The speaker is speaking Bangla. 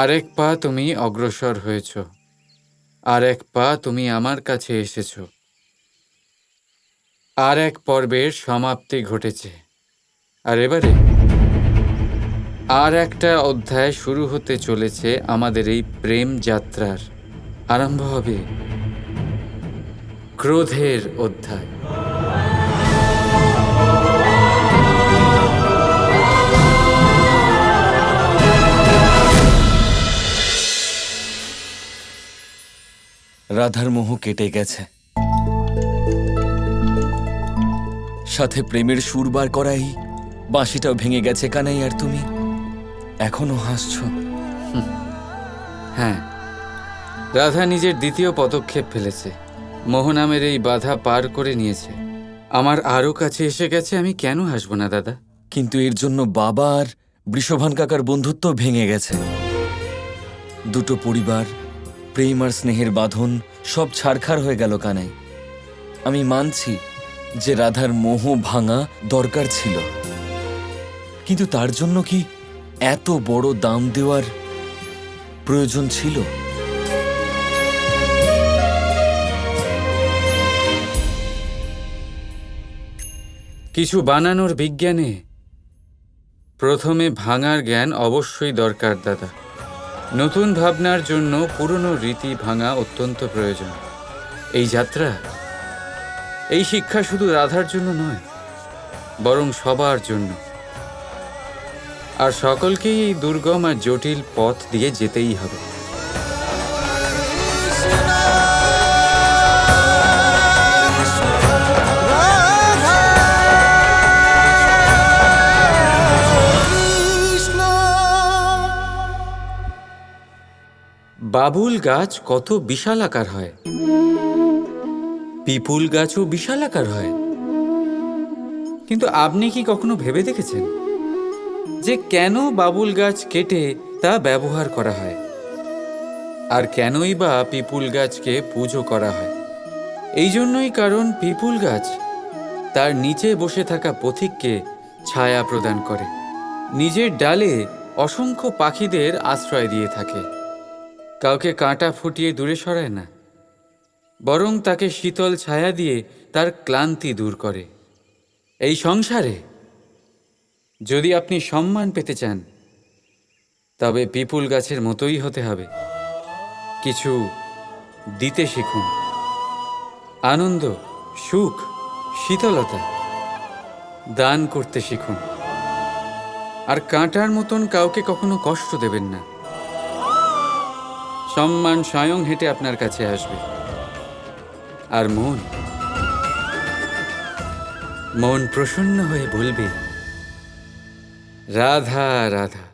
আরেক পা তুমি অগ্রসর হয়েছ। আর এক পা তুমি আমার কাছে এসেছ। আর এক পর্বের সমাপ্তি ঘটেছে। আর এবারে আর একটা অধ্যায় শুরু হতে চলেছে আমাদের এই প্রেম যাত্রার। আরম্ভ হবে ক্রোধের অধ্যায়। রাধার মোহ কেটে গেছে। সাথে প্রেমের সুর বার করাই বাঁশিটাও ভেঙে গেছে কানাই আর তুমি এখনও হাসছো। হ্যাঁ রাধা নিজের দ্বিতীয় পদক্ষেপ ফেলেছে। মোহনামের এই বাধা পার করে নিয়েছে। আমার আরও কাছে এসে গেছে আমি কেন হাসবো না দাদা? কিন্তু এর জন্য বাবা আর বৃষভান কাকার বন্ধুত্ব ভেঙে গেছে। দুটো পরিবার প্রেম আর স্নেহের বাঁধন সব ছাড়খাড় হয়ে গেল কানাই আমি মানছি যে রাধার মোহ ভাঙা দরকার ছিল। কিন্তু তার জন্য কি এত বড় দাম দেওয়ার প্রয়োজন ছিল? কিছু বানানোর বিজ্ঞানে প্রথমে ভাঙার জ্ঞান অবশ্যই দরকার, দাদা। নতুন ভাবনার জন্য পুরনো রীতি ভাঙা অত্যন্ত প্রয়োজন। এই যাত্রা, এই শিক্ষা শুধু রাধার জন্য নয়, বরং সবার জন্য। আর সকলকেই এই দুর্গম আর জটিল পথ দিয়ে যেতেই হবে। বাবুল গাছ কত বিশাল আকার হয়। পিপুল গাছও বিশাল আকার হয়। কিন্তু আপনি কি কখনো ভেবে দেখেছেন যে কেন বাবুল গাছ কেটে তা ব্যবহার করা হয়? আর কেনই বা পিপুল গাছকে পুজো করা হয়? এই জন্যই কারণ পিপুল গাছ তার নিচে বসে থাকা পথিককে ছায়া প্রদান করে। নিজের ডালে অসংখ্য পাখিদের আশ্রয় দিয়ে থাকে। কাউকে কাঁটা ফুটিয়ে দূরে সরায় না, বরং তাকে শীতল ছায়া দিয়ে তার ক্লান্তি দূর করে। এই সংসারে যদি আপনি সম্মান পেতে চান, তবে পিপুল গাছের মতোই হতে হবে। কিছু দিতে শিখুন। আনন্দ, সুখ, শীতলতা দান করতে শিখুন। আর কাঁটার মতন কাউকে কখনো কষ্ট দেবেন না। সম্মান স্বয়ং হেঁটে আপনার কাছে আসবে। আর মন মন প্রসন্ন হয়ে বলবে রাধা রাধা।